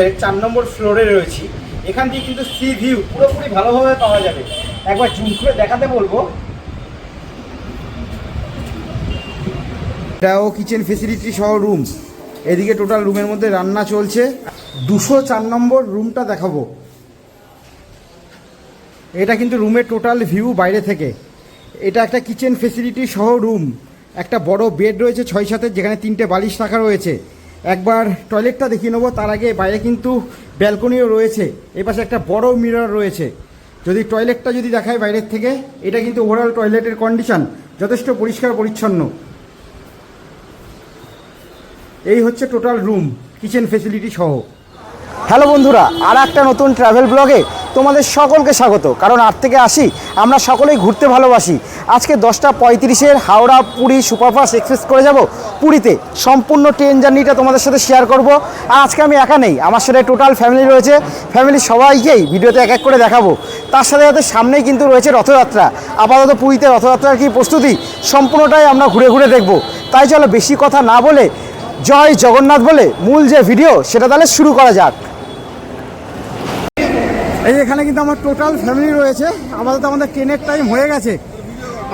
হোটেলের চার নম্বর ফ্লোরে রয়েছি। এখান দিয়ে কিন্তু সি ভিউ পুরোপুরি ভালোভাবে পাওয়া যাবে। একবার জুম করে দেখাতে বলব। এটাও কিচেন ফেসিলিটি সহ রুম এদিকে টোটাল রুমের মধ্যে রান্না চলছে। দুশো চার নম্বর রুমটা দেখাবো। এটা কিন্তু রুমের টোটাল ভিউ বাইরে থেকে। এটা একটা কিচেন ফেসিলিটি সহ রুম একটা বড় বেড রয়েছে ছয় সাথে যেখানে তিনটে বালিশ রাখা রয়েছে। একবার টয়লেটটা দেখিয়ে নেব। তার আগে বাইরে কিন্তু ব্যালকনিও রয়েছে। এ পাশে একটা বড় মিরর রয়েছে। যদি টয়লেটটা যদি দেখায় বাইরের থেকে, এটা কিন্তু ওভারঅল টয়লেটের কন্ডিশন যথেষ্ট পরিষ্কার পরিচ্ছন্ন। এই হচ্ছে টোটাল রুম কিচেন ফেসিলিটি সহ। হ্যালো বন্ধুরা আর একটা নতুন ট্রাভেল ব্লগে তোমাদের সকলকে স্বাগত। কারণ আট থেকে আসি, আমরা সকলেই ঘুরতে ভালোবাসি। আজকে দশটা পঁয়ত্রিশের হাওড়া পুরী সুপারফাস্ট এক্সপ্রেস করে যাব পুরীতে। সম্পূর্ণ ট্রেন জার্নিটা তোমাদের সাথে শেয়ার করব। আর আজকে আমি একা নেই, আমার সাথে টোটাল ফ্যামিলি রয়েছে। ফ্যামিলির সবাইকেই ভিডিওতে এক এক করে দেখাবো। তার সাথে সাথে সামনেই কিন্তু রয়েছে রথযাত্রা। আপাতত পুরীতে রথযাত্রার কি প্রস্তুতি, সম্পূর্ণটাই আমরা ঘুরে ঘুরে দেখব। তাই চলো বেশি কথা না বলে জয় জগন্নাথ বলে মূল যে ভিডিও সেটা তাহলে শুরু করা যাক। এই এখানে কিন্তু আমার টোটাল ফ্যামিলি রয়েছে। আমাদের তো আমাদের ট্রেনের টাইম হয়ে গেছে।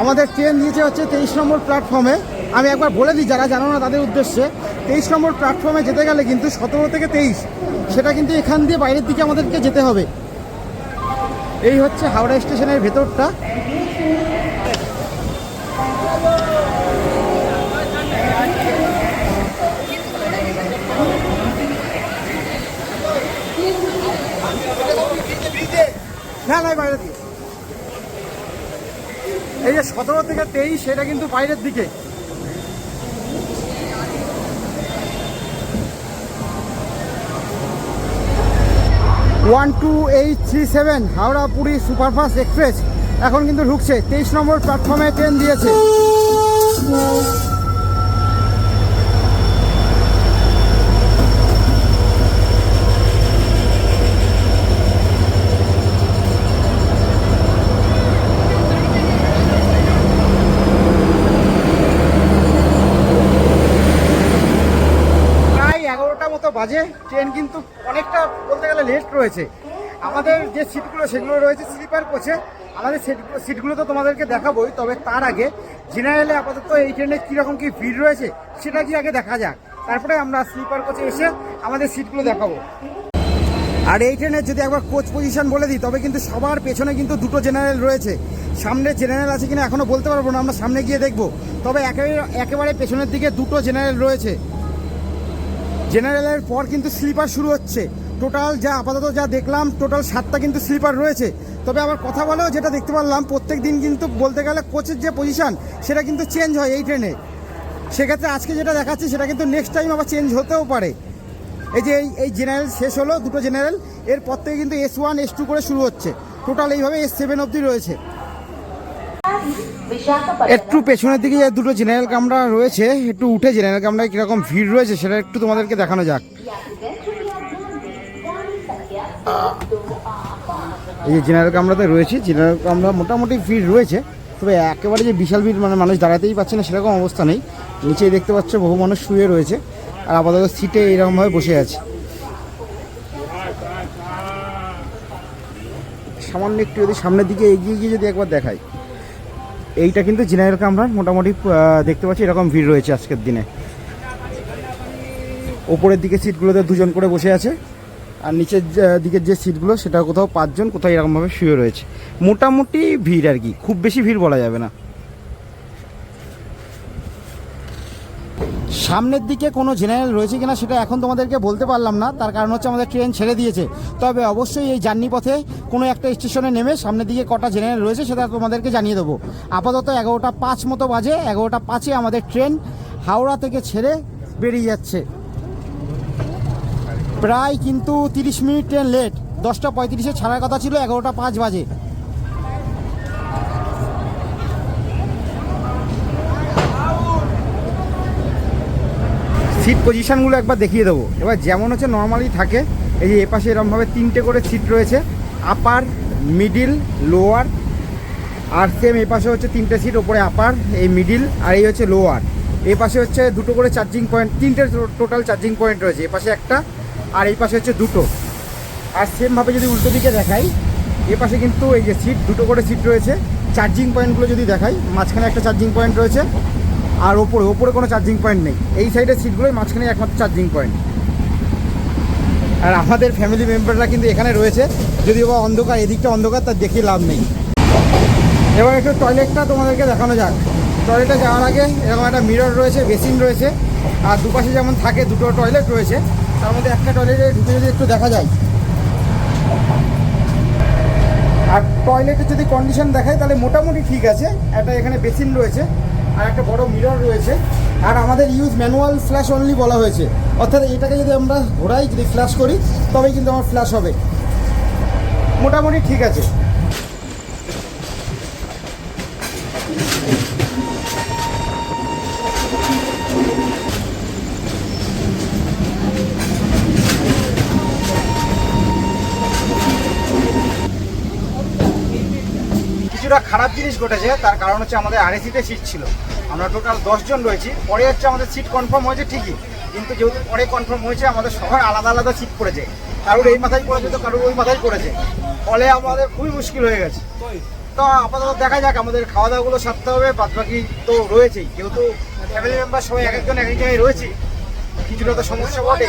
আমাদের ট্রেন দিয়েছে হচ্ছে তেইশ নম্বর প্ল্যাটফর্মে আমি একবার বলে দিই, যারা জানো না তাদের উদ্দেশ্যে। তেইশ নম্বর প্ল্যাটফর্মে যেতে গেলে কিন্তু সতেরো থেকে তেইশ, সেটা কিন্তু এখান দিয়ে বাইরের দিকে আমাদেরকে যেতে হবে। এই হচ্ছে হাওড়া স্টেশনের ভেতরটা। না না বাইরের দিকে। এই যে সতেরো থেকে তেইশ সেটা কিন্তু বাইরের দিকে। One, two, eight, three, seven, Howrah Puri superfast express এখন কিন্তু ঢুকছে। তেইশ নম্বর প্ল্যাটফর্মে ট্রেন দিয়েছে প্রায় এগারোটা মতো বাজে ট্রেন কিন্তু অনেকটা বলতে গেলে লেট রয়েছে। আমাদের যে সিটগুলো সেগুলো রয়েছে স্লিপার কোচে। আমাদের সিটগুলো সিটগুলো তো তোমাদেরকে দেখাবোই, তবে তার আগে জেনারেলে আপাতত এই ট্রেনে কীরকম কী ভিড় রয়েছে, সেটা কি আগে দেখা যাক। তারপরে আমরা স্লিপার কোচে এসে আমাদের সিটগুলো দেখাবো। আর এই ট্রেনের যদি একবার কোচ পজিশন বলে দিই, তবে কিন্তু সবার পেছনে কিন্তু দুটো জেনারেল রয়েছে। সামনে জেনারেল আছে কিনা এখনও বলতে পারব না, আমরা সামনে গিয়ে দেখব। তবে একেবারে একেবারে পেছনের দিকে দুটো জেনারেল রয়েছে। জেনারেলের পর কিন্তু স্লিপার শুরু হচ্ছে। টোটাল যা আপাতত যা দেখলাম টোটাল সাতটা কিন্তু স্লিপার রয়েছে। তবে আবার কথা বলেও যেটা দেখতে পারলাম, প্রত্যেক দিন কিন্তু বলতে গেলে কোচের যে পজিশান সেটা কিন্তু চেঞ্জ হয় এই ট্রেনে সেক্ষেত্রে আজকে যেটা দেখাচ্ছি, সেটা কিন্তু নেক্সট টাইম আবার চেঞ্জ হতেও পারে। এই যে এই এই জেনারেল শেষ হলো, দুটো জেনারেল এরপর থেকে কিন্তু এস ওয়ান এস টু করে শুরু হচ্ছে। টোটাল এইভাবে এস সেভেন অবধি রয়েছে। একটু পেছনের দিকে যে দুটো জেনারেল কামরা রয়েছে, একটু উঠে জেনারেল কামরায় কীরকম ভিড় রয়েছে সেটা একটু তোমাদেরকে দেখানো যাক। এই যে জেনারেল কামরাতে রয়েছে জেনারেল কামরা মোটামুটি ভিড় রয়েছে, তবে একেবারে যে বিশাল ভিড় মানে মানুষ দাঁড়াতেই পারছে না সেরকম অবস্থা নেই। নিচেই দেখতে পাচ্ছ বহু মানুষ শুয়ে রয়েছে, আর আপাতত সিটে এরকমভাবে বসে আছে। সামান্য একটু যদি সামনের দিকে এগিয়ে গিয়ে যদি একবার দেখাই। এইটা কিন্তু জেনারেল কামরান মোটামুটি দেখতে পাচ্ছি, এরকম ভিড় রয়েছে আজকের দিনে। ওপরের দিকে সিটগুলোতে দুজন করে বসে আছে, আর নিচের দিকের যে সিটগুলো, সেটা কোথাও পাঁচজন, কোথাও এরকমভাবে শুয়ে রয়েছে। মোটামুটি ভিড় আর কি, খুব বেশি ভিড় বলা যাবে না। সামনের দিকে কোনো জেনারেল রয়েছে কিনা সেটা এখন তোমাদেরকে বলতে পারলাম না। তার কারণ হচ্ছে আমাদের ট্রেন ছেড়ে দিয়েছে। তবে অবশ্যই এই জার্নি পথে কোনো একটা স্টেশনে নেমে সামনের দিকে কটা জেনারেল রয়েছে সেটা তোমাদেরকে জানিয়ে দেবো। আপাতত এগারোটা পাঁচ মতো বাজে, এগারোটা পাঁচে আমাদের ট্রেন হাওড়া থেকে ছেড়ে বেরিয়ে যাচ্ছে। প্রায় কিন্তু তিরিশ মিনিট ট্রেন লেট দশটা পঁয়ত্রিশে ছাড়ার কথা ছিল, এগারোটা পাঁচ বাজে। সিট পজিশানগুলো একবার দেখিয়ে দেবো। এবার যেমন হচ্ছে নর্মালি থাকে, এই যে এপাশে এরমভাবে তিনটে করে সিট রয়েছে আপার মিডিল লোয়ার আর সেম এই পাশে হচ্ছে তিনটে সিট ওপরে আপার এই মিডিল আর এই হচ্ছে লোয়ার এই পাশে হচ্ছে দুটো করে চার্জিং পয়েন্ট তিনটে টোটাল চার্জিং পয়েন্ট রয়েছে এ পাশে একটা, আর এই পাশে হচ্ছে দুটো। আর সেমভাবে যদি উল্টো দিকে দেখাই এ পাশে কিন্তু এই যে সিট দুটো করে সিট রয়েছে। চার্জিং পয়েন্টগুলো যদি দেখাই, মাঝখানে একটা চার্জিং পয়েন্ট রয়েছে আর ওপরে ওপরে কোনো চার্জিং পয়েন্ট নেই। এই সাইডের সিটগুলোই মাঝখানে একমাত্র চার্জিং পয়েন্ট আর আমাদের ফ্যামিলি মেম্বাররা কিন্তু এখানে রয়েছে। যদিও বা অন্ধকার, এদিকটা অন্ধকার, তার দেখে লাভ নেই। এবার একটু টয়লেটটা তোমাদেরকে দেখানো যাক। টয়লেটে যাওয়ার আগে এরকম একটা মিরর রয়েছে বেসিন রয়েছে। আর দুপাশে যেমন থাকে, দুটো টয়লেট রয়েছে। তার মধ্যে একটা টয়লেটে ঢুকে যদি একটু দেখা যায়। আর টয়লেটের যদি কন্ডিশন দেখায়, তাহলে মোটামুটি ঠিক আছে। একটা এখানে বেসিন রয়েছে। আর একটা বড় মিরর রয়েছে। আর আমাদের ইউজ ম্যানুয়াল ফ্ল্যাশ অনলি বলা হয়েছে। অর্থাৎ এটাকে যদি আমরা ঘোরাই যদি ফ্ল্যাশ করি, তবেই কিন্তু আমার ফ্ল্যাশ হবে। মোটামুটি ঠিক আছে। কিছুটা খারাপ জিনিস ঘটেছে, তার কারণ হচ্ছে আমাদের আরএসিতে সিট ছিল। আমরা টোটাল দশজন রয়েছি। পরে হচ্ছে আমাদের সিট কনফার্ম হয়েছে ঠিকই, কিন্তু যেহেতু পরে কনফার্ম হয়েছে, আমাদের সবার আলাদা আলাদা সিট পড়েছে। কারোর এই মাথায় পড়েছে তো কারোর ওই মাথায় পড়েছে। ফলে আমাদের খুবই মুশকিল হয়ে গেছে। তো আপাতত দেখা যাক, আমাদের খাওয়া দাওয়াগুলো সারতে হবে বাদ বাকি তো রয়েছেই। যেহেতু ফ্যামিলি মেম্বার সবাই এক একজন, এক এক জায়গায় রয়েছি, কিছুটা তো সমস্যা বটে।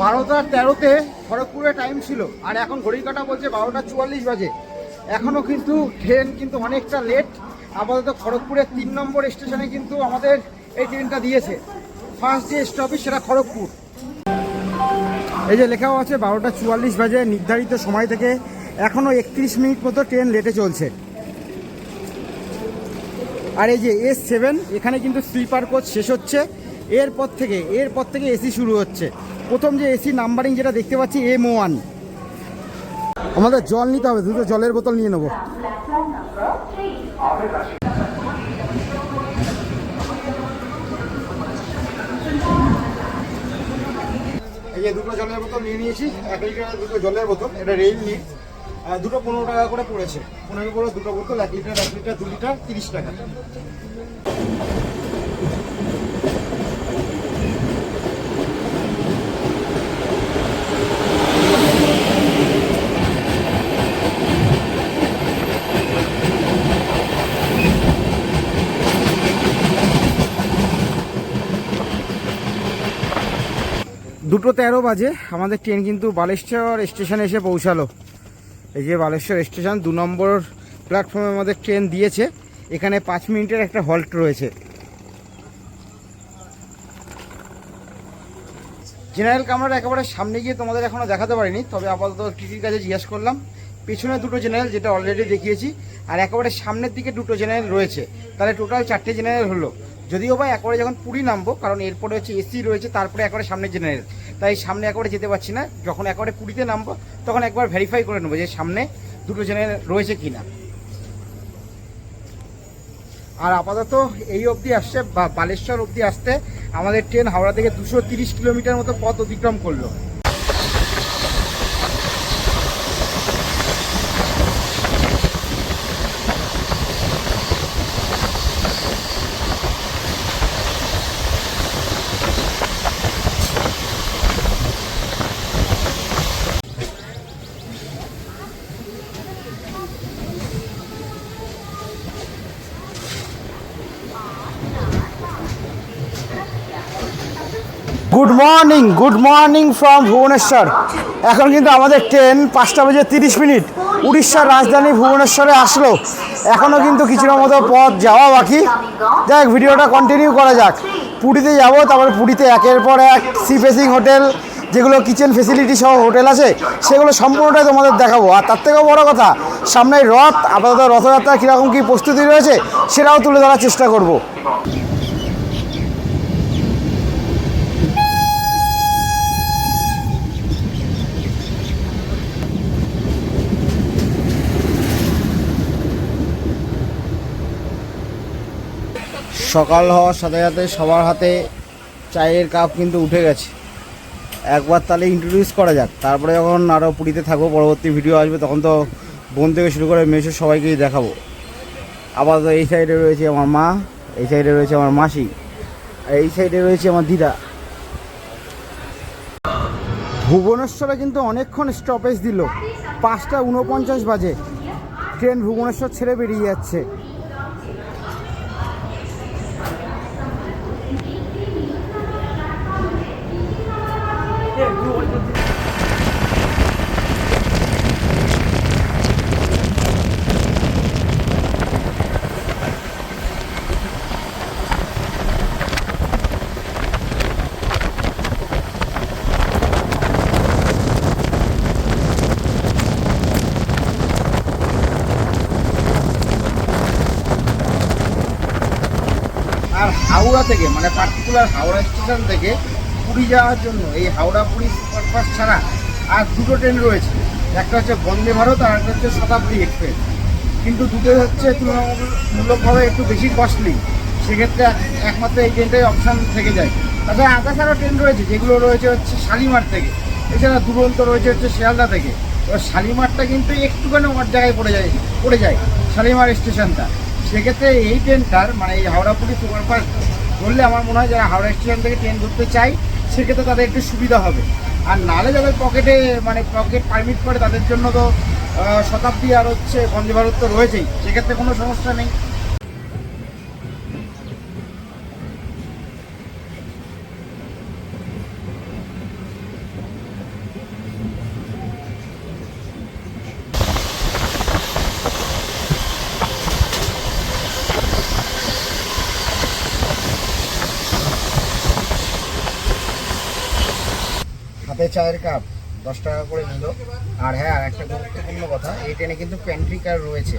বারোটা তেরোতে খড়গপুরে টাইম ছিল। আর এখন ঘড়ির কাটা বলছে বারোটা চুয়াল্লিশ বাজে। এখনও কিন্তু ট্রেন কিন্তু অনেকটা লেট আপাতত খড়গপুরের তিন নম্বর স্টেশনে কিন্তু আমাদের এই ট্রেনটা দিয়েছে। ফার্স্ট যে স্টপেজ সেটা খড়গপুর। এই যে লেখাও আছে বারোটা চুয়াল্লিশ বাজে নির্ধারিত সময় থেকে। এখনও একত্রিশ মিনিট মতো ট্রেন লেটে চলছে। আর এই যে এস সেভেন এখানে কিন্তু স্লিপার কোচ শেষ হচ্ছে। এরপর থেকে এরপর থেকে এসি শুরু হচ্ছে। প্রথম যে এসি নাম্বারিং যেটা দেখতে পাচ্ছি, এম ওয়ান। আমাদের জল নিতে হবে দুটো জলের বোতল নিয়ে নেব। এই যে দুটো জলের বোতল নিয়ে নিয়েছি, এক লিটার দুটো জলের বোতল, এটা রেল নিয়ে। দুটো পনেরো টাকা করে পড়েছে। পনেরো করে দুটো বোতল, এক লিটার এক লিটার, দু লিটার, তিরিশ টাকা। দুটো তেরো বাজে, আমাদের ট্রেন কিন্তু বালেশ্বর স্টেশনে এসে পৌঁছালো। এই যে বালেশ্বর স্টেশন, দু নম্বর প্ল্যাটফর্মে আমাদের ট্রেন দিয়েছে। এখানে পাঁচ মিনিটের একটা হল্ট রয়েছে। জেনারেল কামরার একেবারে সামনে গিয়ে তোমাদের এখনও দেখাতে পারিনি, তবে আপাতত টিটির কাছে জিজ্ঞেস করলাম। পেছনে দুটো জেনারেল যেটা অলরেডি দেখিয়েছি, আর একেবারে সামনের দিকে দুটো জেনারেল রয়েছে। তাহলে টোটাল চারটে জেনারেল হলো। যদিও বা একবারে যখন পুরী নামবো, কারণ এরপরে হচ্ছে এসি রয়েছে, তারপরে একবারে সামনে জেনারেল তাই সামনে একবারে যেতে পারছি না। যখন একবারে কুড়িতে নামবো, তখন একবার ভেরিফাই করে নেব যে সামনে দুটো জনে রয়েছে কি না আর আপাতত এই অবধি আসছে, বা বালেশ্বর অবধি আসতে আমাদের ট্রেন হাওড়া থেকে দুশো তিরিশ কিলোমিটার মতো পথ অতিক্রম করল good morning, good morning from Bhubaneswar. এখন কিন্তু আমাদের ট্রেন পাঁচটা বেজে তিরিশ মিনিট। উড়িষ্যার রাজধানী ভুবনেশ্বরে আসলো। এখনও কিন্তু কিছুটা মতো পথ যাওয়া বাকি। যাক, ভিডিওটা কন্টিনিউ করা যাক। পুরীতে যাব, তারপরে পুরীতে একের পর এক সি ফেসিং হোটেল যেগুলো কিচেন ফেসিলিটি সহ হোটেল আছে, সেগুলো সম্পূর্ণটাই তোমাদের দেখাবো। আর তার থেকেও বড় কথা সামনে রথ, আপাতত রথযাত্রা কীরকম কী প্রস্তুতি রয়েছে, সেটাও তুলে ধরার চেষ্টা করব। সকাল হওয়ার সাথে সাথে সবার হাতে চায়ের কাপ কিন্তু উঠে গেছে। একবার তাহলে ইন্ট্রোডিউস করা যাক। তারপরে যখন আরও পুরীতে থাকব, পরবর্তী ভিডিও আসবে, তখন তো বোন থেকে শুরু করে মেসো সবাইকেই দেখাবো। আপাতত এই সাইডে রয়েছে আমার মা, এই সাইডে রয়েছে আমার মাসি, আর এই সাইডে রয়েছে আমার দিদা। ভুবনেশ্বরে কিন্তু অনেকক্ষণ স্টপেজ দিল। পাঁচটা উনপঞ্চাশ বাজে। ট্রেন ভুবনেশ্বর ছেড়ে বেরিয়ে যাচ্ছে আর হাওড়া থেকে মানে পার্টিকুলার হাওড়া স্টেশন থেকে পুরী যাওয়ার জন্য, এই হাওড়া পুরী সুপারফাস্ট ছাড়া আর দুটো ট্রেন রয়েছে। একটা হচ্ছে বন্দে ভারত আর একটা হচ্ছে শতাব্দী এক্সপ্রেস কিন্তু দুটো হচ্ছে তুলনামূলকভাবে একটু বেশি কস্টলি সেক্ষেত্রে একমাত্র এই ট্রেনটাই অপশান থেকে যায়। তাছাড়া আদার্স আরও ট্রেন রয়েছে, যেগুলো রয়েছে হচ্ছে শালিমার থেকে। এছাড়া দুরন্ত রয়েছে হচ্ছে শিয়ালদা থেকে। এবার শালিমারটা কিন্তু একটুখানি ওর জায়গায় পড়ে যায় পড়ে যায়, শালিমার স্টেশনটা সেক্ষেত্রে এই ট্রেনটার মানে এই হাওড়া পুরী সুপারফাস্ট ধরলে আমার মনে হয় যারা হাওড়া স্টেশন থেকে ট্রেন ধরতে চাই সেক্ষেত্রে তাদের একটু সুবিধা হবে। আর নালে যাদের পকেটে মানে পকেট পারমিট করে, তাদের জন্য তো শতাব্দী আর হচ্ছে বন্দে ভারত তো রয়েছেই, সেক্ষেত্রে কোনো সমস্যা নেই। হাতে চায়ের কাপ, দশ টাকা করে নিল। আর হ্যাঁ আর একটা গুরুত্বপূর্ণ কথা, এই ট্রেনে কিন্তু প্যান্ট্রি কার রয়েছে।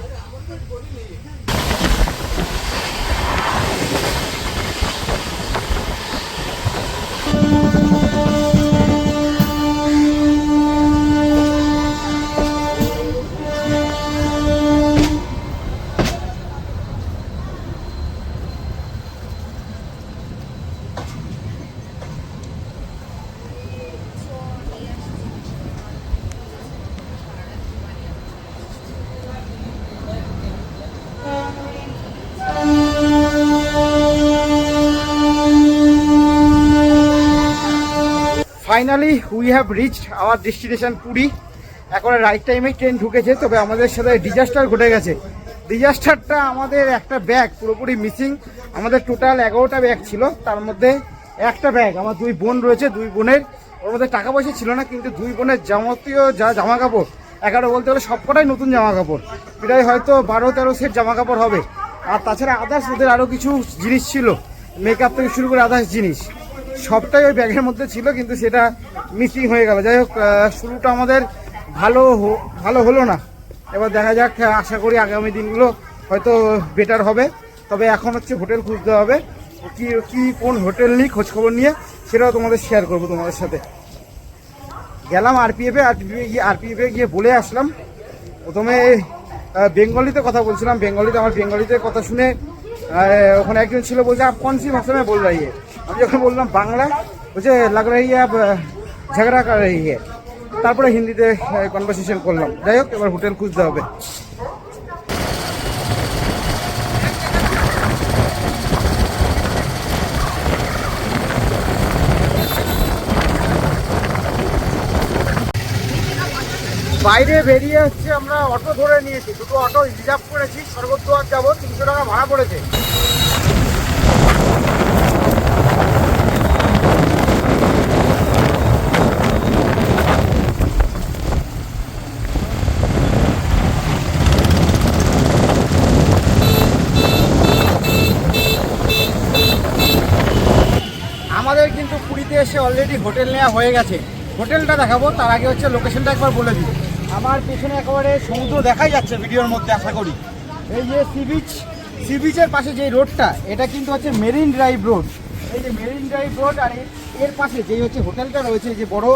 Finally we have reached our destination Puri এখন রাইট টাইমে ট্রেন ঢুকেছে, তবে আমাদের সাথে ডিজাস্টার ঘটে গেছে। ডিজাস্টারটা আমাদের একটা ব্যাগ পুরোপুরি মিসিং আমাদের টোটাল এগারোটা ব্যাগ ছিল, তার মধ্যে একটা ব্যাগ আমার দুই বোন রয়েছে, দুই বোনের। ওর মধ্যে টাকা পয়সা ছিল না, কিন্তু দুই বোনের যাবতীয় যা জামা কাপড় এগারো বলতে গেলে সবকটাই নতুন জামা কাপড় প্রায় হয়তো বারো, তেরো সেট জামা কাপড় হবে। আর তাছাড়া আদার্স ওদের আরও কিছু জিনিস ছিল। মেকআপ থেকে শুরু করে আদার্স জিনিস। সবটাই ওই ব্যাগের মধ্যে ছিল, কিন্তু সেটা মিসিং হয়ে গেল। যাই হোক শুরুটা আমাদের ভালো ভালো হলো না। এবার দেখা যাক আশা করি আগামী দিনগুলো হয়তো বেটার হবে। তবে এখন হচ্ছে হোটেল খুঁজতে হবে, কি কি, কোন হোটেল নিই খোঁজখবর নিয়ে, সেটাও তোমাদের শেয়ার করব তোমাদের সাথে। গেলাম আরপিএফে আরপিএফে গিয়ে আরপিএফে গিয়ে বলে আসলাম। প্রথমে বেঙ্গলিতে কথা বলছিলাম। বেঙ্গলিতে, আমার বেঙ্গলিতে কথা শুনে ওখানে একজন ছিল, বলছে, আপ কোন সি ভাষা মে বল রাই আমি যখন বললাম বাংলা, বলছে লাগ রাহি ঝগড়া কর রাহি ইয়ে। তারপরে হিন্দিতে কনভারসেশন করলাম। যাই হোক, এবার হোটেল খুঁজতে হবে। বাইরে বেরিয়ে হচ্ছে আমরা অটো ধরে নিয়েছি। দুটো অটো রিজার্ভ করেছি, স্বর্গদ্বার যাব, তিনশো টাকা ভাড়া পড়েছে। অলরেডি হোটেল নেওয়া হয়ে গেছে। হোটেলটা দেখাবো, তার আগে হচ্ছে লোকেশনটা একবার বলে দিই। আমার পেছনে একেবারে সমুদ্র দেখাই যাচ্ছে ভিডিওর মধ্যে, আশা করি। এই যে সি বিচ সি বিচের পাশে যে রোডটা এটা কিন্তু হচ্ছে মেরিন ড্রাইভ রোড এই যে মেরিন ড্রাইভ রোড আর এর- পাশে যেই হচ্ছে হোটেলটা রয়েছে, যে বড়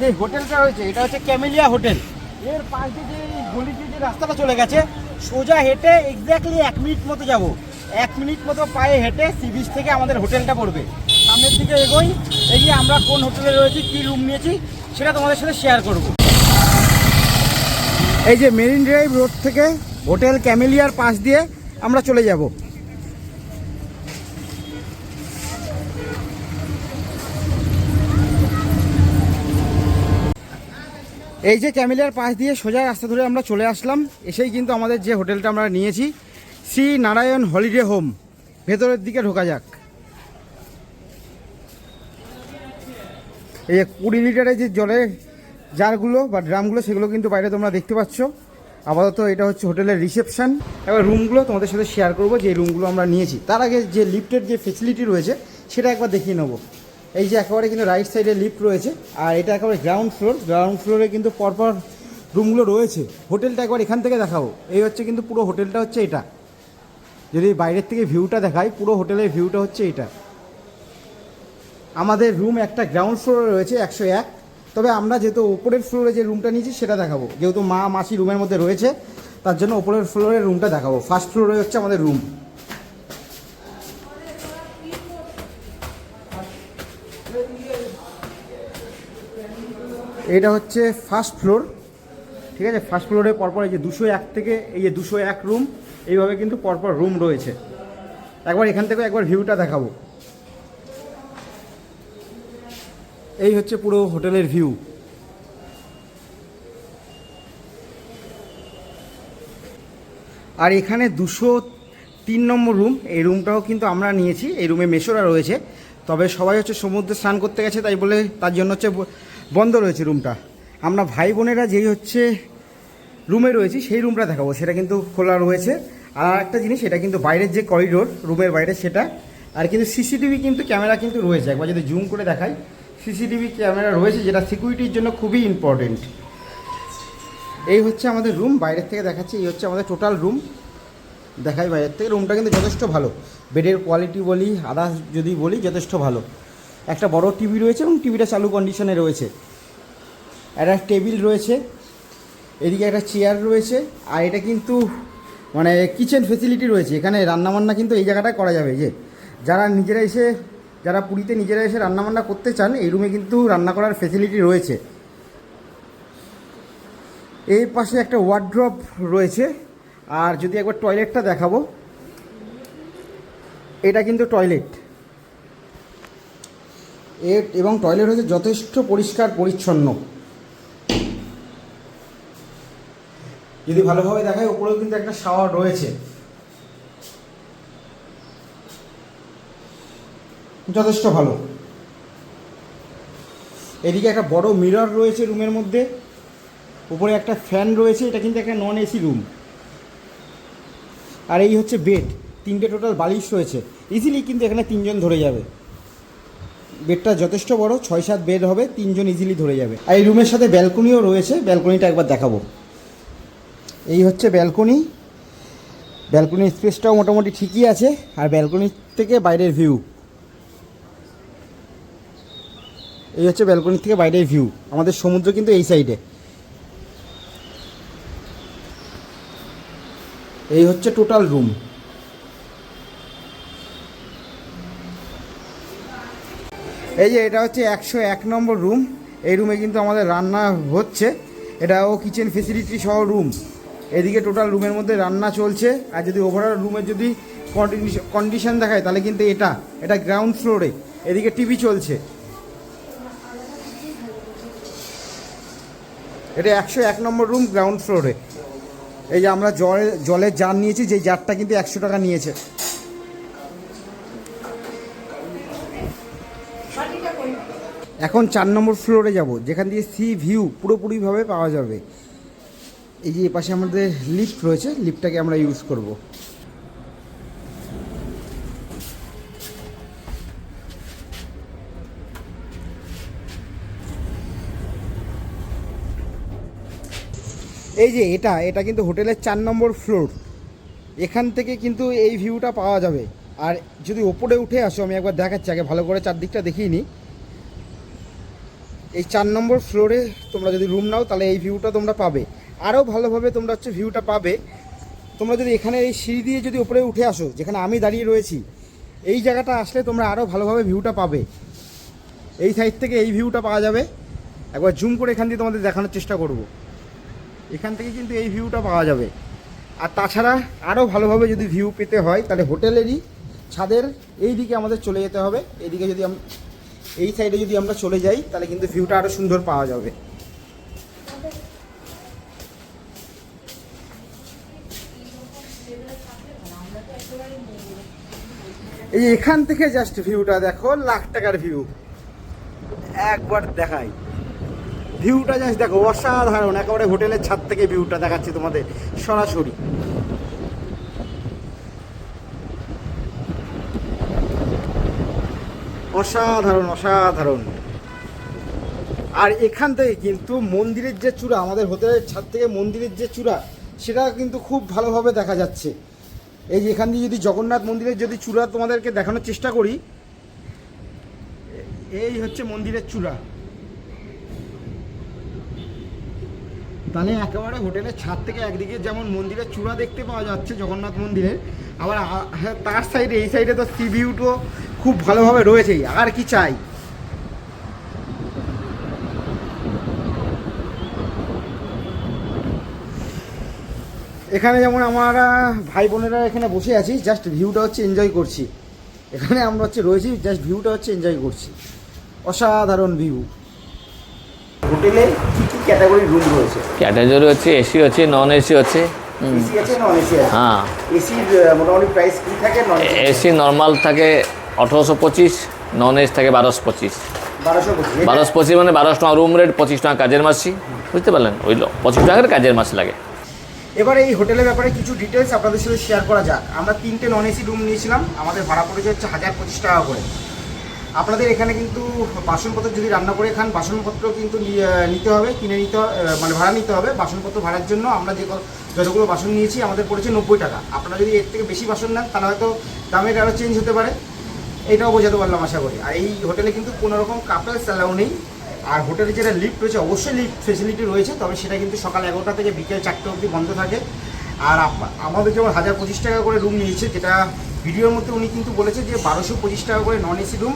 যে হোটেলটা রয়েছে, এটা হচ্ছে ক্যামেলিয়া হোটেল এর পাশে যে গলিতে যে রাস্তাটা চলে গেছে, সোজা হেঁটে এক্স্যাক্টলি এক মিনিট মতো যাব। এক মিনিট মতো পায়ে হেঁটে সি বিচ থেকে আমাদের হোটেলটা পড়বে। সামনের দিকে এগোই। এগিয়ে আমরা কোন হোটেলে রয়েছি, কী রুম নিয়েছি, সেটা তোমাদের সাথে শেয়ার করব। এই যে মেরিন ড্রাইভ রোড থেকে হোটেল ক্যামেলিয়ার পাশ দিয়ে আমরা চলে যাব। এই যে ক্যামেলিয়ার পাশ দিয়ে সোজা রাস্তা ধরে আমরা চলে আসলাম। এসেই কিন্তু আমাদের যে হোটেলটা আমরা নিয়েছি, শ্রী নারায়ণ হলিডে হোম। ভেতরের দিকে ঢোকা যাক। এই কুড়ি লিটারের যে জলের জারগুলো বা ড্রামগুলো, সেগুলো কিন্তু বাইরে তোমরা দেখতে পাচ্ছ। আপাতত এটা হচ্ছে হোটেলের রিসেপশন। এবার রুমগুলো তোমাদের সাথে শেয়ার করব, যে রুমগুলো আমরা নিয়েছি। তার আগে যে লিফটের যে ফেসিলিটি রয়েছে, সেটা একবার দেখিয়ে নেব। এই যে একেবারে কিন্তু রাইট সাইডে লিফট রয়েছে, আর এটা একেবারে গ্রাউন্ড ফ্লোর গ্রাউন্ড ফ্লোরে কিন্তু পরপর রুমগুলো রয়েছে। হোটেলটা একবার এখান থেকে দেখাবো। এই হচ্ছে কিন্তু পুরো হোটেলটা হচ্ছে এটা। যদি বাইরের থেকে ভিউটা দেখাই, পুরো হোটেলের ভিউটা হচ্ছে এটা। আমাদের রুম একটা গ্রাউন্ড ফ্লোরে রয়েছে, একশো এক। তবে আমরা যেহেতু ওপরের ফ্লোরে যে রুমটা নিয়েছি, সেটা দেখাবো। যেহেতু মা, মাসি রুমের মধ্যে রয়েছে, তার জন্য ওপরের ফ্লোরের রুমটা দেখাবো। ফার্স্ট ফ্লোরে হচ্ছে আমাদের রুম এটা হচ্ছে ফার্স্ট ফ্লোর ঠিক আছে? ফার্স্ট ফ্লোরে পরপর এই যে দুশো এক থেকে এই যে দুশো এক রুম এইভাবে কিন্তু পরপর রুম রয়েছে। একবার এখান থেকে একবার ভিউটা দেখাবো। এই হচ্ছে পুরো হোটেলের ভিউ। আর এখানে দুশো তিন নম্বর রুম, এই রুমটাও কিন্তু আমরা নিয়েছি, এই রুমে মেশোরা রয়েছে। তবে সবাই হচ্ছে সমুদ্রে স্নান করতে গেছে, তাই বলে তার জন্য হচ্ছে বন্ধ রয়েছে রুমটা। আমরা ভাই বোনেরা যেই হচ্ছে রুমে রয়েছি, সেই রুমটা দেখাবো, সেটা কিন্তু খোলা রয়েছে। আর একটা জিনিস, এটা কিন্তু বাইরের যে করিডোর রুমের বাইরে সেটা। আর কিন্তু সিসিটিভি কিন্তু ক্যামেরা কিন্তু রয়েছে, একবার যদি জুম করে দেখাই। সিসিটিভি ক্যামেরা রয়েছে, যেটা সিকিউরিটির জন্য খুবই ইম্পর্টেন্ট এই হচ্ছে আমাদের রুম বাইরের থেকে দেখাচ্ছি, এই হচ্ছে আমাদের টোটাল রুম দেখাই বাইরের থেকে রুমটা কিন্তু যথেষ্ট ভালো। বেডের কোয়ালিটি বলি আদার্স যদি বলি, যথেষ্ট ভালো। একটা বড় টিভি রয়েছে এবং টিভিটা চালু কন্ডিশনে রয়েছে। একটা টেবিল রয়েছে, এদিকে একটা চেয়ার রয়েছে, আর এটা কিন্তু মানে কিচেন ফেসিলিটি রয়েছে। এখানে রান্নাবান্না কিন্তু এই জায়গাটায় করা যাবে, যে যারা নিজেরা এসে যারা পুরীতে নিজেরা এসে রান্নাবান্না করতে চান, এই রুমে কিন্তু রান্না করার ফেসিলিটি রয়েছে। এই পাশে একটা ওয়ার্ড্রপ রয়েছে, আর যদি একবার টয়লেটটা দেখাবো, এটা কিন্তু টয়লেট এর এবং টয়লেট হচ্ছে যথেষ্ট পরিষ্কার, পরিচ্ছন্ন। যদি ভালোভাবে দেখায় উপরেও কিন্তু একটা শাওয়ার রয়েছে। যথেষ্ট ভালো। এদিকে একটা বড় মিরর রয়েছে রুমের মধ্যে। উপরে একটা ফ্যান রয়েছে, এটা কিন্তু একটা নন এসি রুম আর এই হচ্ছে বেড তিনটে টোটাল বালিশ রয়েছে। ইজিলি কিন্তু এখানে তিনজন ধরে যাবে। বেডটা যথেষ্ট বড় ছয় সাত বেড হবে, তিনজন ইজিলি ধরে যাবে। আর এই রুমের সাথে ব্যালকনিও রয়েছে ব্যালকনিটা একবার দেখাবো। এই হচ্ছে ব্যালকনি ব্যালকনির স্পেসটাও মোটামুটি ঠিকই আছে, আর ব্যালকনি থেকে বাইরের ভিউ এই হচ্ছে ব্যালকনি থেকে বাইরের ভিউ আমাদের সমুদ্র কিন্তু এই সাইডে এই হচ্ছে টোটাল রুম এই যে এটা হচ্ছে একশো এক নম্বর রুম এই রুমে কিন্তু আমাদের রান্না হচ্ছে। এটাও কিচেন ফেসিলিটি সহ রুম এদিকে টোটাল রুমের মধ্যে রান্না চলছে। আর যদি ওভারঅল রুমের যদি কন্ডিশন দেখায়, তাহলে কিন্তু এটা এটা গ্রাউন্ড ফ্লোরে এদিকে টিভি চলছে। এটা একশো এক নম্বর রুম গ্রাউন্ড ফ্লোরে এই যে আমরা জল, জলের জার নিয়েছি, যে জারটা কিন্তু একশো টাকা নিয়েছে। এখন চার নম্বর ফ্লোরে যাব, যেখান দিয়ে সি ভিউ পুরোপুরিভাবে পাওয়া যাবে। এই যে এপাশে আমাদের লিফট রয়েছে লিফটটাকে আমরা ইউজ করব। এই যে এটা এটা কিন্তু হোটেলের চার নম্বর ফ্লোর। এখান থেকে কিন্তু এই ভিউটা পাওয়া যাবে। আর যদি ওপরে উঠে আসো, আমি একবার দেখাচ্ছি, আগে ভালো করে চারদিকটা দেখিয়ে নিই। এই চার নম্বর ফ্লোরে তোমরা যদি রুম নাও, তাহলে এই ভিউটা তোমরা পাবে। আরও ভালোভাবে তোমরা হচ্ছে ভিউটা পাবে। তোমরা যদি এখানে এই সিঁড়ি দিয়ে যদি ওপরে উঠে আসো, যেখানে আমি দাঁড়িয়ে রয়েছি, এই জায়গাটা আসলে তোমরা আরও ভালোভাবে ভিউটা পাবে। এই সাইড থেকে এই ভিউটা পাওয়া যাবে। একবার জুম করে এখান দিয়ে তোমাদের দেখানোর চেষ্টা করব। এখান থেকে কিন্তু এই ভিউটা পাওয়া যাবে। আর তাছাড়া আরও ভালোভাবে যদি ভিউ পেতে হয়, তাহলে হোটেলেরই ছাদের এই দিকে আমাদের চলে যেতে হবে। এইদিকে যদি এই সাইডে যদি আমরা চলে যাই, তাহলে কিন্তু ভিউটা আরও সুন্দর পাওয়া যাবে। এই এখান থেকে জাস্ট ভিউটা দেখো, লাখ টাকার ভিউ একবার দেখাই। ভিউটা জাস্ট দেখো, অসাধারণ, একেবারে হোটেলের ছাদ থেকে ভিউটা দেখাচ্ছি তোমাদের, সরাসরি। অসাধারণ অসাধারণ। আর এখান থেকে কিন্তু মন্দিরের যে চূড়া, আমাদের হোটেলের ছাদ থেকে মন্দিরের যে চূড়া, সেটা কিন্তু খুব ভালোভাবে দেখা যাচ্ছে। এই যে এখান দিয়ে যদি জগন্নাথ মন্দিরের যদি চূড়া তোমাদেরকে দেখানোর চেষ্টা করি এই হচ্ছে মন্দিরের চূড়া। তাহলে একেবারে হোটেলের ছাদ থেকে একদিকে যেমন মন্দিরের চূড়া দেখতে পাওয়া যাচ্ছে জগন্নাথ মন্দিরের আবার হ্যাঁ, তার সাইডে এই সাইডে তো সি ভিউটো খুব ভালোভাবে রয়েছেই আর কি চাই? এখানে যেমন আমরা ভাই বোনেরা এখানে বসে আছি জাস্ট ভিউটা হচ্ছে এনজয় করছি। এখানে আমরা হচ্ছে রয়েছি জাস্ট ভিউটা হচ্ছে এনজয় করছি। অসাধারণ ভিউ হোটেলে ক্যাটাগরি রুম রয়েছে। ক্যাটাগরি হচ্ছে এসি আছে নন এসি আছে এসি আছে নন এসি আছে। হ্যাঁ। এসির মোটামুটি প্রাইস কি থাকে নন এসি নর্মাল থাকে আঠারোশো পঁচিশ নন এসি থাকে বারোশো পঁচিশ। বারোশো পঁচিশ। মানে বারোশো টাকা রুম রেট পঁচিশ টাকা কাজের মাসি বুঝতে পারলেন? ওই পঁচিশ টাকার কাজের মাস লাগে। এবার এই হোটেলের ব্যাপারে কিছু ডিটেলস আপনাদের সাথে শেয়ার করা যাক। আমরা তিনটে নন এসি রুম নিয়েছিলাম আমাদের ভাড়া পড়েছে হচ্ছে হাজার পঁচিশ টাকা করে। আপনাদের এখানে কিন্তু বাসনপত্র যদি রান্না করে খান, বাসনপত্র কিন্তু নিতে হবে, কিনে নিতে মানে ভাড়া নিতে হবে। বাসনপত্র ভাড়ার জন্য আমরা যে যতগুলো বাসন নিয়েছি, আমাদের পড়েছে নব্বই টাকা। আপনারা যদি এর থেকে বেশি বাসন নেন, তাহলে হয়তো দামের আরও চেঞ্জ হতে পারে। এটাও বোঝাতে পারলাম আশা করি। আর এই হোটেলে কিন্তু কোনো রকম কাপেলস অ্যালাউ নেই। আর হোটেলে যেটা লিফ্ট রয়েছে, অবশ্যই লিফট ফেসিলিটি রয়েছে, তবে সেটা কিন্তু সকাল এগারোটা থেকে বিকেল চারটে অবধি বন্ধ থাকে। আর আমাদের যেমন হাজার পঁচিশ টাকা করে রুম নিয়েছে, যেটা ভিডিওর মধ্যে উনি কিন্তু বলেছে যে বারোশো পঁচিশ টাকা করে নন এসি রুম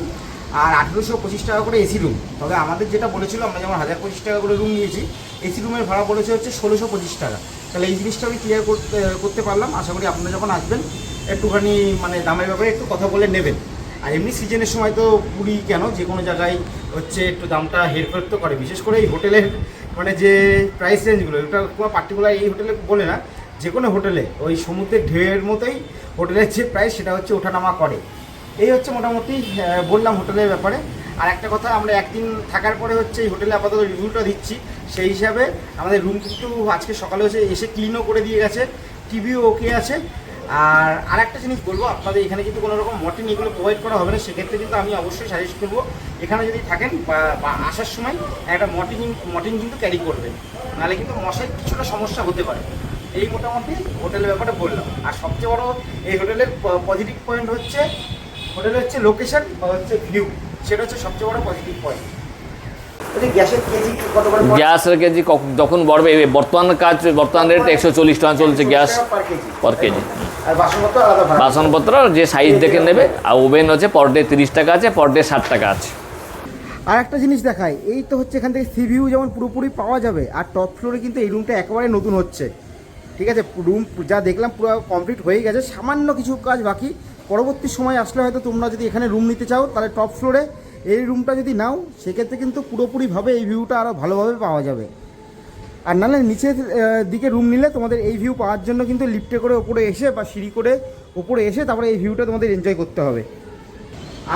আর আঠেরোশো পঁচিশ টাকা করে এসি রুম তবে আমাদের যেটা বলেছিল, আমরা যেমন হাজার পঁচিশ টাকা করে রুম নিয়েছি এসি রুমের ভাড়া বলেছে হচ্ছে ষোলোশো পঁচিশ টাকা। তাহলে এই জিনিসটা আমি ক্লিয়ার করতে করতে পারলাম। আশা করি আপনারা যখন আসবেন, একটুখানি মানে দামের ব্যাপারে একটু কথা বলে নেবেন। আর এমনি সিজনের সময় তো পুরী কেন? যে কোনো জায়গায় হচ্ছে একটু দামটা হেরফের তো করে। বিশেষ করে এই হোটেলের মানে যে প্রাইস রেঞ্জগুলো ওটা কোনো পার্টিকুলার এই হোটেলে বলে না। যে কোনো হোটেলে, ওই সমুদ্রের ঢেউয়ের মতোই হোটেলের যে প্রাইস সেটা হচ্ছে ওঠানামা করে। এই হচ্ছে মোটামুটি বললাম হোটেলের ব্যাপারে। আর একটা কথা, আমরা একদিন থাকার পরে হচ্ছে এই হোটেলে আপাতত রিভিউটা দিচ্ছি। সেই হিসাবে আমাদের রুম কিন্তু আজকে সকালে এসে এসে ক্লিনও করে দিয়ে গেছে টিভিও ওকে আছে। আর আরেকটা জিনিস বলব, আপনাদের এখানে কিন্তু কোনো রকম মর্টিন এগুলো প্রোভাইড করা হবে না। সেক্ষেত্রে কিন্তু আমি অবশ্যই সাজেস্ট করব, এখানে যদি থাকেন বা আসার সময় একটা মর্টিন মর্টিন কিন্তু ক্যারি করবেন। নাহলে কিন্তু মশার কিছুটা সমস্যা হতে পারে। এই মোটামুটি হোটেলের ব্যাপারে বললাম। আর সবচেয়ে বড় এই হোটেলের পজিটিভ পয়েন্ট হচ্ছে হোটেলের হচ্ছে লোকেশন বা হচ্ছে ভিউ সেটা হচ্ছে সবচেয়ে বড় পজিটিভ পয়েন্ট গ্যাসের কেজি যখন বাড়বে বর্তমান কাজ বর্তমান রেট একশো চল্লিশ টাকা চলছে গ্যাস পার কেজি। আর বাসনপত্র বাসনপত্র যে সাইজ দেখে নেবে আর ওভেন হচ্ছে পার ডে তিরিশ টাকা আছে পার ডে ষাট টাকা আছে। আর একটা জিনিস দেখায় এই তো হচ্ছে এখান থেকে সি ভিউ যেমন পুরোপুরি পাওয়া যাবে আর টপ ফ্লোরে কিন্তু এই রুমটা একেবারে নতুন হচ্ছে। ঠিক আছে রুম যা দেখলাম পুরো কমপ্লিট হয়ে গেছে। সামান্য কিছু কাজ বাকি। পরবর্তী সময় আসলে হয়তো তোমরা যদি এখানে রুম নিতে চাও, তাহলে টপ ফ্লোরে এই রুমটা যদি নাও, সেক্ষেত্রে কিন্তু পুরোপুরিভাবে এই ভিউটা আরও ভালোভাবে পাওয়া যাবে। আর নাহলে নিচের দিকে রুম নিলে তোমাদের এই ভিউ পাওয়ার জন্য কিন্তু লিফটে করে ওপরে এসে বা সিঁড়ি করে ওপরে এসে তারপরে এই ভিউটা তোমাদের এনজয় করতে হবে।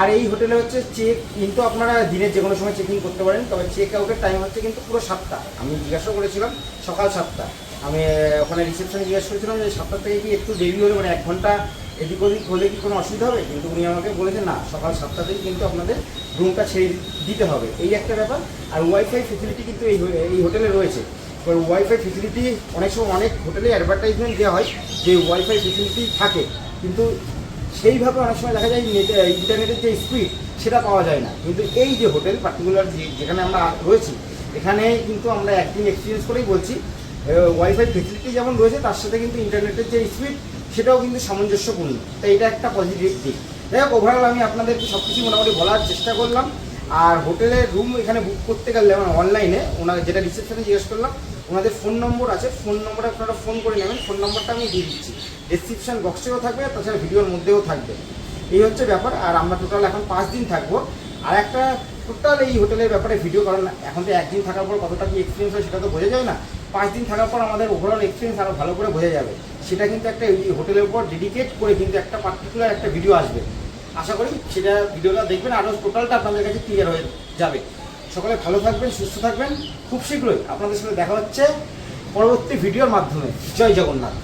আর এই হোটেলে হচ্ছে চেক কিন্তু আপনারা দিনের যে কোনো সময় চেকিং করতে পারেন। তবে চেক আউটের টাইম হচ্ছে কিন্তু পুরো সাতটা। আমি জিজ্ঞাসা করেছিলাম, সকাল সাতটা। আমি ওখানে রিসেপশনে জিজ্ঞেস করেছিলাম যে সাতটা থেকে কি একটু দেরি হলে মানে এক ঘণ্টা এদিক ওদিক হলে কি কোনো অসুবিধা হবে? কিন্তু উনি আমাকে বলেছেন না, সকাল সাতটা থেকে কিন্তু আপনাদের রুমটা ছেড়ে দিতে হবে। এই একটা ব্যাপার। আর ওয়াইফাই ফেসিলিটি কিন্তু এই এই হোটেলে রয়েছে। এবার ওয়াইফাই ফেসিলিটি অনেক সময় অনেক হোটেলে অ্যাডভার্টাইজমেন্ট দেওয়া হয় যে ওয়াইফাই ফেসিলিটি থাকে। কিন্তু সেইভাবে অনেক সময় দেখা যায় নেট ইন্টারনেটের যে স্পিড সেটা পাওয়া যায় না। কিন্তু এই যে হোটেল পার্টিকুলার যেখানে আমরা রয়েছি, এখানে কিন্তু আমরা একদিন এক্সপিরিয়েন্স করেই বলছি ওয়াইফাই ফেসিলিটি যেমন রয়েছে, তার সাথে কিন্তু ইন্টারনেটের যে স্পিড সেটাও কিন্তু সামঞ্জস্যপূর্ণ। তাই এটা একটা পজিটিভ দিক। যাই হোক ওভারঅল আমি আপনাদেরকে সব কিছু মোটামুটি বলার চেষ্টা করলাম। আর হোটেলের রুম এখানে বুক করতে গেলে মানে অনলাইনে ওনার যেটা রিসেপশনে জিজ্ঞেস করলাম, ওনাদের ফোন নম্বর আছে। ফোন নম্বরে আপনারা ফোন করে নেবেন। ফোন নম্বরটা আমি দিয়ে দিচ্ছি। ডিসক্রিপশন বক্সেও থাকবে তাছাড়া ভিডিওর মধ্যেও থাকবে। এই হচ্ছে ব্যাপার। আর আমরা টোটাল এখন পাঁচ দিন থাকব। আর একটা টোটাল এই হোটেলের ব্যাপারে ভিডিও, কারণ এখন তো একদিন থাকার পর কতটা কি এক্সপিরিয়েন্স হয় সেটা তো বোঝা যায় না। পাঁচ দিন থাকার পর আমাদের ওভারঅল এক্সপিরিয়েন্স আরও ভালো করে বোঝা যাবে। সেটা কিন্তু একটা এই হোটেলের উপর ডেডিকেট করে কিন্তু একটা পার্টিকুলার একটা ভিডিও আসবে। আশা করি সেটা ভিডিওটা দেখবেন আরও টোটালটা আপনাদের কাছে ক্লিয়ার হয়ে যাবে। সকলে ভালো থাকবেন, সুস্থ থাকবেন। খুব শীঘ্রই আপনাদের সাথে দেখা হচ্ছে পরবর্তী ভিডিওর মাধ্যমে। জয় জগন্নাথ।